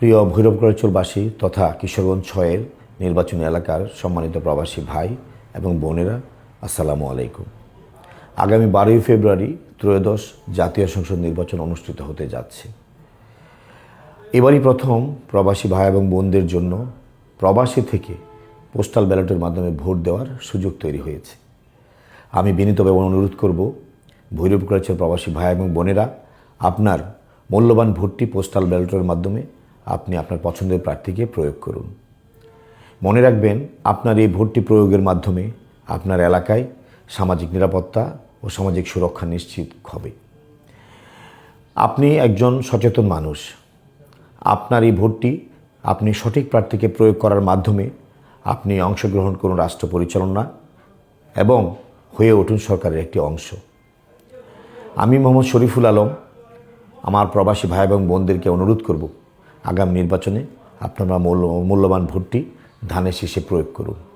প্রিয় ভৈরবগড়চরবাসী তথা কিশোরগঞ্জ ছয়ের নির্বাচনী এলাকার সম্মানিত প্রবাসী ভাই এবং বোনেরা, আসসালামু আলাইকুম। আগামী বারোই ফেব্রুয়ারি ত্রয়োদশ জাতীয় সংসদ নির্বাচন অনুষ্ঠিত হতে যাচ্ছে। এবারই প্রথম প্রবাসী ভাই এবং বোনদের জন্য প্রবাসী থেকে পোস্টাল ব্যালটের মাধ্যমে ভোট দেওয়ার সুযোগ তৈরি হয়েছে। আমি বিনীতভাবে অনুরোধ করব, ভৈরব করেছেন প্রবাসী ভাই এবং বোনেরা, আপনার মূল্যবান ভোটটি পোস্টাল ব্যালটের মাধ্যমে আপনি আপনার পছন্দের প্রার্থীকে প্রয়োগ করুন। মনে রাখবেন, আপনার এই ভোটটি প্রয়োগের মাধ্যমে আপনার এলাকায় সামাজিক নিরাপত্তা ও সামাজিক সুরক্ষা নিশ্চিত হবে। আপনি একজন সচেতন মানুষ। আপনার এই ভোটটি আপনি সঠিক প্রার্থীকে প্রয়োগ করার মাধ্যমে আপনি অংশগ্রহণ করুন রাষ্ট্র পরিচালনা এবং হয়ে উঠুন সরকারের একটি অংশ। আমি মোহাম্মদ শরীফুল আলম, আমার প্রবাসী ভাই এবং বোনদেরকে অনুরোধ করব আগামী নির্বাচনে আপনারা মূল্য মূল্যবান ভোটটি ধানের শীষে প্রয়োগ করুন।